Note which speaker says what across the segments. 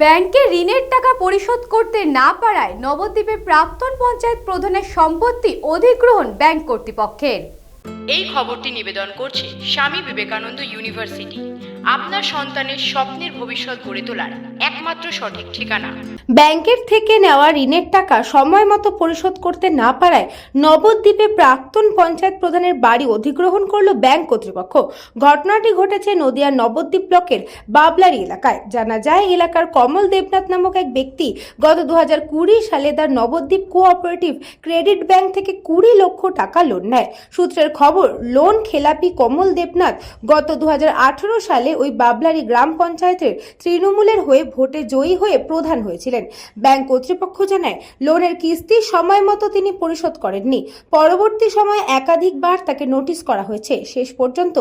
Speaker 1: ব্যাংকে ঋণের টাকা পরিশোধ করতে না পারায় নবদ্বীপে প্রাক্তন পঞ্চায়েত প্রধানের সম্পত্তি অধিগ্রহণ ব্যাংক কর্তৃপক্ষের।
Speaker 2: এই খবরটি নিবেদন করছে স্বামী বিবেকানন্দ ইউনিভার্সিটি। আপনার সন্তানের স্বপ্নের ভবিষ্যৎ গড়ে তোলার একমাত্র সঠিক ঠিকানা।
Speaker 3: ব্যাংকের থেকে নেওয়া ঋণের টাকা সময় মতো পরিশোধ করতে না পারায় নবদ্বীপে প্রাক্তন পঞ্চায়েত প্রধানের বাড়ি অধিগ্রহণ করল ব্যাংক কর্তৃপক্ষ। ঘটনাটি ঘটেছে নদিয়ার নবদ্বীপ ব্লকের বাবলারি এলাকায়। জানা যায়, এলাকার কমল দেবনাথ নামক এক ব্যক্তি গত দু হাজার কুড়ি সালে তার নবদ্বীপ কোঅপারেটিভ ক্রেডিট ব্যাংক থেকে কুড়ি লক্ষ টাকা লোন নেয়। সূত্রের খবর, লোন খেলাপি কমল দেবনাথ গত দুহাজার আঠারো সালে ওই বাবলারি গ্রাম পঞ্চায়েতের তৃণমূলের হয়ে ভোটে জয়ী হয়ে প্রধান হয়েছিলেন। ব্যাংক কর্তৃপক্ষ জানায়, লোনের কিস্তি সময় মতো তিনি পরিশোধ করেননি। পরবর্তী সময়ে একাধিকবার তাকে নোটিশ করা হয়েছে। শেষ পর্যন্ত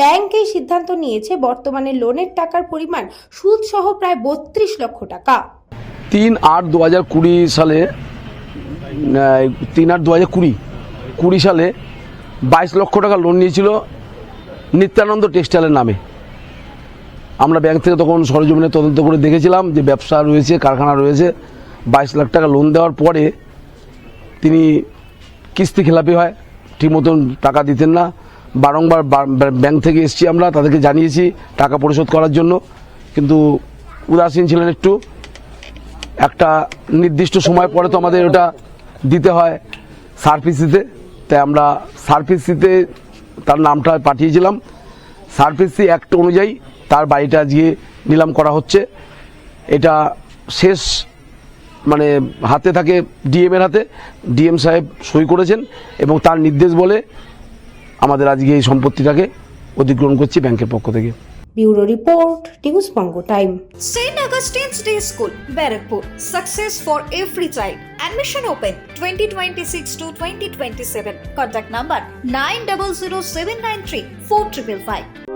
Speaker 3: ব্যাংক এই সিদ্ধান্ত নিয়েছে, বর্তমানে লোনের টাকার পরিমাণ সুদ সহ প্রায় বত্রিশ লক্ষ টাকা।
Speaker 4: তিন আট দু হাজার কুড়ি সালে তিন আট দু হাজার কুড়ি কুড়ি সালে বাইশ লক্ষ টাকা লোন নিয়েছিল নিত্যানন্দ টেক্সটাইলের নামে। আমরা ব্যাংক থেকে তখন সরজমিনে তদন্ত করে দেখেছিলাম যে ব্যবসা রয়েছে, কারখানা রয়েছে। বাইশ লাখ টাকা লোন দেওয়ার পরে তিনি কিস্তি খেলাপি হয়, ঠিক মতন টাকা দিতেন না। বারংবার ব্যাংক থেকে এসেছি আমরা, তাদেরকে জানিয়েছি টাকা পরিশোধ করার জন্য। কিন্তু উদাসীন ছিলেন একটু। একটা নির্দিষ্ট সময় পরে তো আমাদের ওটা দিতে হয় সার্ভিসিতে তাই আমরা সার্ভিসিতে তার নামটা পাঠিয়েছিলাম। সার্ভিসি অ্যাক্ট অনুযায়ী তার বাড়িটা আজকে নিলাম করা হচ্ছে এটা শেষ মানে হাতে থাকে ডিএম এর হাতে ডিএম সাহেব সই করেছেন এবং তার নির্দেশ বলে আমাদের আজকে এই সম্পত্তিটাকে অধিগ্রহণ করছি ব্যাংকের পক্ষ থেকে
Speaker 3: bureau report news Banga time
Speaker 5: St. Augustine's Day School, Barrackpur. Success for every child. Admission open 2026 to 2027. Contact number 900793 4555.